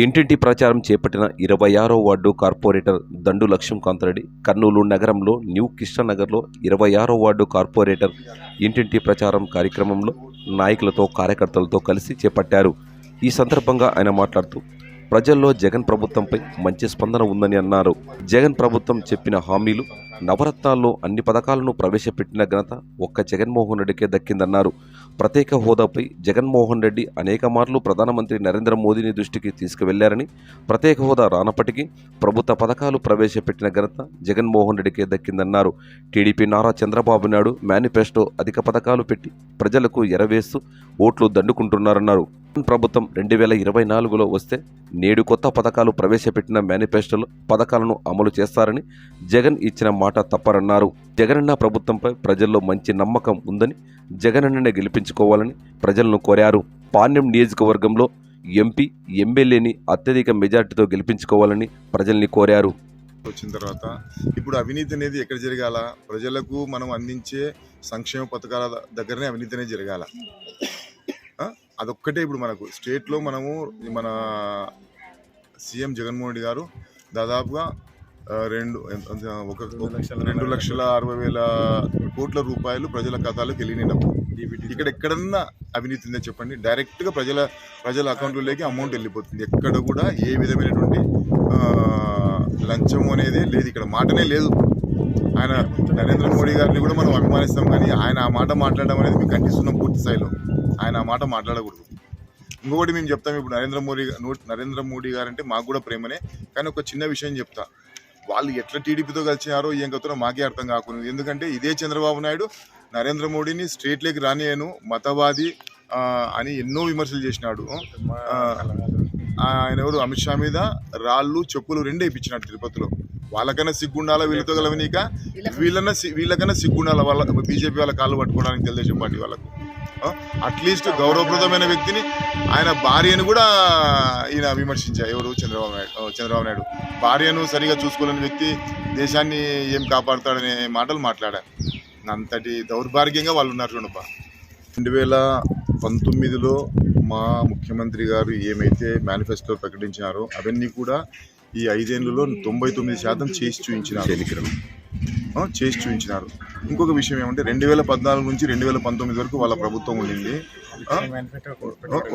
ఇంటింటి ప్రచారం చేపట్టిన ఇరవై ఆరో వార్డు కార్పొరేటర్ దండు లక్ష్మీకాంతరెడ్డి కర్నూలు నగరంలో న్యూ కృష్ణనగర్లో ఇరవై ఆరో వార్డు కార్పొరేటర్ ఇంటింటి ప్రచారం కార్యక్రమంలో నాయకులతో కార్యకర్తలతో కలిసి చేపట్టారు. ఈ సందర్భంగా ఆయన మాట్లాడుతూ ప్రజల్లో జగన్ ప్రభుత్వంపై మంచి స్పందన ఉందని అన్నారు. జగన్ ప్రభుత్వం చెప్పిన హామీలు నవరత్నాల్లో అన్ని పథకాలను ప్రవేశపెట్టిన ఘనత ఒక్క జగన్మోహన్ రెడ్డికే దక్కిందన్నారు. ప్రత్యేక హోదాపై జగన్మోహన్ రెడ్డి అనేక మార్లు ప్రధానమంత్రి నరేంద్ర మోదీని దృష్టికి తీసుకువెళ్ళారని ప్రత్యేక హోదా రానప్పటికీ ప్రభుత్వ పథకాలు ప్రవేశపెట్టిన ఘనత జగన్మోహన్ రెడ్డికే దక్కిందన్నారు. టీడీపీ నారా చంద్రబాబు నాయుడు మేనిఫెస్టో అధిక పథకాలు పెట్టి ప్రజలకు ఎరవేస్తూ ఓట్లు దండుకుంటున్నారన్నారు. ప్రభుత్వం రెండు వేల ఇరవై నాలుగులో వస్తే నేడు కొత్త పథకాలు ప్రవేశపెట్టిన మేనిఫెస్టోలో పథకాలను అమలు చేస్తారని జగన్ ఇచ్చిన మాట తప్పరన్నారు. జగనన్న ప్రభుత్వంపై ప్రజల్లో మంచి నమ్మకం ఉందని జగనన్ననే గెలిపించుకోవాలని ప్రజలను కోరారు. పాణ్యం నియోజకవర్గంలో ఎంపీ ఎమ్మెల్యేని అత్యధిక మెజార్టీతో గెలిపించుకోవాలని ప్రజల్ని కోరారు. వచ్చిన తర్వాత ఇప్పుడు అవినీతి అనేది ఎక్కడ జరగాల? ప్రజలకు మనం అందించే సంక్షేమ పథకాల దగ్గరనే అవినీతి అనేది జరగాల? అదొక్కటే ఇప్పుడు మనకు. స్టేట్లో మనము మన సీఎం జగన్మోహన్ రెడ్డి గారు దాదాపుగా రెండు ఒక రెండు లక్షల అరవై వేల కోట్ల రూపాయలు ప్రజల ఖాతాలోకి వెళ్ళినప్పుడు ఇక్కడ ఎక్కడన్నా అవినీతి ఉందో చెప్పండి. డైరెక్ట్గా ప్రజల ప్రజల అకౌంట్లలోకి అమౌంట్ వెళ్ళిపోతుంది. ఎక్కడ కూడా ఏ విధమైనటువంటి లంచం అనేది లేదు. ఇక్కడ మాటనే లేదు. ఆయన నరేంద్ర మోడీ గారిని కూడా మనం అభిమానిస్తాం కానీ ఆయన ఆ మాట మాట్లాడడం అనేది మేము ఖండిస్తున్నాం పూర్తి స్థాయిలో. ఆయన ఆ మాట మాట్లాడకూడదు. ఇంకొకటి మేము చెప్తాం ఇప్పుడు నరేంద్ర మోడీ నరేంద్ర మోడీ గారు అంటే మాకు కూడా ప్రేమనే. కానీ ఒక చిన్న విషయం చెప్తా. వాళ్ళు ఎట్లా టీడీపీతో కలిసినారో ఏం కథనో మాకే అర్థం కాకుండా ఎందుకంటే ఇదే చంద్రబాబు నాయుడు నరేంద్ర మోడీని స్ట్రేట్లోకి రానియను మతవాది అని ఎన్నో విమర్శలు చేసినాడు. ఆయన ఎవరు? అమిత్ షా మీద రాళ్ళు చెప్పులు రెండే ఇప్పించినాడు తిరుపతిలో. వాళ్ళకన్నా సిగ్గుండాలా వీళ్ళతో కలవనీక? వీళ్ళన్నా సి- వీళ్ళకన్నా సిగ్గుండాల వాళ్ళ బీజేపీ వాళ్ళ కాళ్ళు పట్టుకోవడానికి తెలుగుదేశం పార్టీ వాళ్ళకు? అట్లీస్ట్ గౌరవప్రదమైన వ్యక్తిని ఆయన భార్యను కూడా ఈయన విమర్శించారు ఎవరు? చంద్రబాబు నాయుడు. చంద్రబాబు నాయుడు. భార్యను సరిగా చూసుకోలేని వ్యక్తి దేశాన్ని ఏం కాపాడుతాడనే మాటలు మాట్లాడారు. అంతటి దౌర్భాగ్యంగా వాళ్ళు ఉన్నారు చూడబ్బా. రెండు వేల పంతొమ్మిదిలో మా ముఖ్యమంత్రి గారు ఏమైతే మేనిఫెస్టో ప్రకటించినారో అవన్నీ కూడా ఈ ఐదేళ్ళలో తొంభై తొమ్మిది శాతం చేసి చూపించినారు. చేసి చూపించినారు. ఇంకొక విషయం ఏమంటే రెండు వేల పద్నాలుగు నుంచి రెండు వేల పంతొమ్మిది వరకు వాళ్ళ ప్రభుత్వం ఉండింది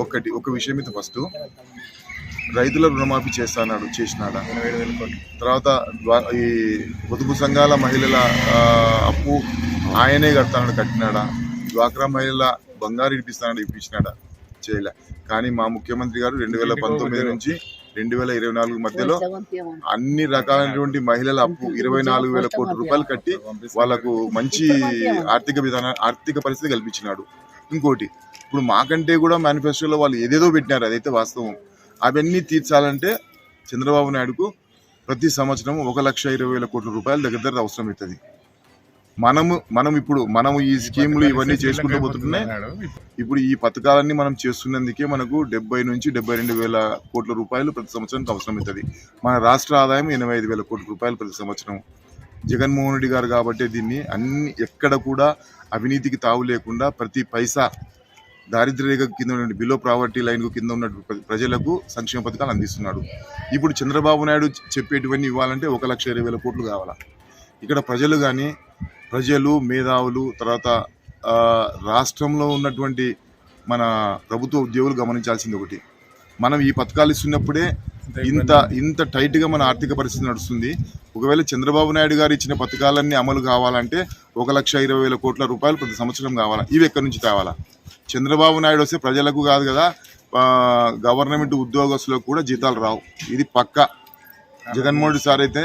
ఒకటి ఒక విషయం ఇది ఫస్ట్. రైతుల రుణమాఫీ చేస్తాడు చేసినాడా? తర్వాత ఈ పొదుపు సంఘాల మహిళల అప్పు ఆయనే కడతాడు కట్టినాడా? డ్వాక్రా మహిళల బంగారు ఇప్పిస్తాడు ఇప్పించినాడా? చేయలే. కానీ మా ముఖ్యమంత్రి గారు రెండు వేల పంతొమ్మిది నుంచి రెండు వేల ఇరవై నాలుగు మధ్యలో అన్ని రకాలైనటువంటి మహిళల అప్పు ఇరవై నాలుగు వేల కోట్ల రూపాయలు కట్టి వాళ్ళకు మంచి ఆర్థిక విధాన ఆర్థిక పరిస్థితి కల్పించినాడు. ఇంకోటి ఇప్పుడు మాకంటే కూడా మేనిఫెస్టోలో వాళ్ళు ఏదేదో పెట్టినారు అదైతే వాస్తవం. అవన్నీ తీర్చాలంటే చంద్రబాబు నాయుడుకు ప్రతి సంవత్సరం ఒక లక్ష ఇరవై వేల కోట్ల రూపాయల దగ్గర దగ్గర అవసరం అవుతుంది మనము మనం ఇప్పుడు మనము ఈ స్కీములు ఇవన్నీ చేసుకుంటూ పోతుంటున్నాయి ఇప్పుడు ఈ పథకాలన్నీ మనం చేస్తున్నందుకే మనకు డెబ్బై నుంచి డెబ్బై రెండు వేల కోట్ల రూపాయలు ప్రతి సంవత్సరానికి అవసరం అవుతుంది. మన రాష్ట్ర ఆదాయం ఎనభై ఐదు వేల కోట్ల రూపాయలు ప్రతి సంవత్సరం. జగన్మోహన్ రెడ్డి గారు కాబట్టి దీన్ని అన్ని ఎక్కడ కూడా అవినీతికి తావు లేకుండా ప్రతి పైసా దారిద్ర్య రేఖ కింద ఉన్న బిలో ప్రావర్టీ లైన్ కింద ఉన్న ప్ర- ప్రజలకు సంక్షేమ పథకాలు అందిస్తున్నాడు. ఇప్పుడు చంద్రబాబు నాయుడు చెప్పేటివన్నీ ఇవ్వాలంటే ఒక లక్ష ఇరవై వేల కోట్లు కావాలా? ఇక్కడ ప్రజలు కానీ ప్రజలు మేధావులు తర్వాత రాష్ట్రంలో ఉన్నటువంటి మన ప్రభుత్వ ఉద్యోగులు గమనించాల్సింది ఒకటి. మనం ఈ పథకాలు ఇస్తున్నప్పుడే ఇంత ఇంత టైట్గా మన ఆర్థిక పరిస్థితి నడుస్తుంది. ఒకవేళ చంద్రబాబు నాయుడు గారు ఇచ్చిన పథకాలన్నీ అమలు కావాలంటే ఒక లక్ష ఇరవై వేల కోట్ల రూపాయలు ప్రతి సంవత్సరం కావాలా? ఇవి ఎక్కడి నుంచి తేవాలా? చంద్రబాబు నాయుడు వస్తే ప్రజలకు కాదు కదా గవర్నమెంట్ ఉద్యోగస్తులకు కూడా జీతాలు రావు. ఇది పక్క. జగన్మోహన్ రెడ్డి సార్ అయితే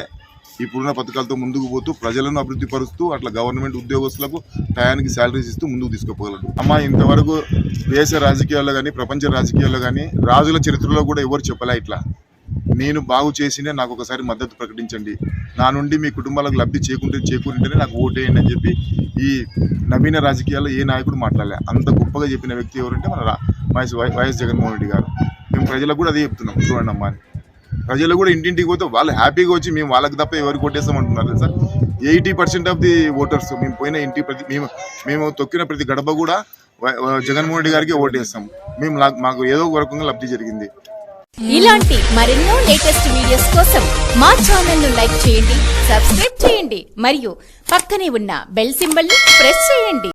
ఇప్పుడున్న పథకాలతో ముందుకు పోతూ ప్రజలను అభివృద్ధి పరుస్తూ అట్లా గవర్నమెంట్ ఉద్యోగస్తులకు టయానికి శాలరీస్ ఇస్తూ ముందుకు తీసుకుపోగలరు అమ్మ ఇంతవరకు దేశ రాజకీయాల్లో కానీ ప్రపంచ రాజకీయాల్లో కానీ రాజుల చరిత్రలో కూడా ఎవరు చెప్పలే ఇట్లా. నేను బాగు చేసినే నాకు ఒకసారి మద్దతు ప్రకటించండి. నా నుండి మీ కుటుంబాలకు లబ్ధి చేకుంటే చేకూరింటేనే నాకు ఓటేయండి అని చెప్పి ఈ నవీన రాజకీయాల్లో ఏ నాయకుడు మాట్లాడలే. అంత గొప్పగా చెప్పిన వ్యక్తి ఎవరంటే మన YS Y- YS Jaganmohan Reddy గారు. మేము ప్రజలకు కూడా అదే చెప్తున్నాం. చూడండి అమ్మా అని. ప్రజలు కూడా ఇంటింటికి పోతే వాళ్ళు హ్యాపీగా వచ్చి మేము వాళ్ళకి తప్ప ఎవరికి కొట్టేస్తామంటున్నారు తెలుసా? Eighty percent of the voters మేము పోయిన ఇంటి ప్రతి మేము మేము తొక్కిన ప్రతి గడప కూడా జగన్మోహన్ రెడ్డి గారికి ఓటేస్తాం. మేము మాకు ఏదో ఒక రకంగా లబ్ధి జరిగింది. ఇలాంటి మరెన్నో లేటెస్ట్ వీడియోస్ కోసం మా ఛానల్ను లైక్ చేయండి సబ్స్క్రైబ్ చేయండి మరియు పక్కనే ఉన్న బెల్ సింబల్ని ప్రెస్ చేయండి.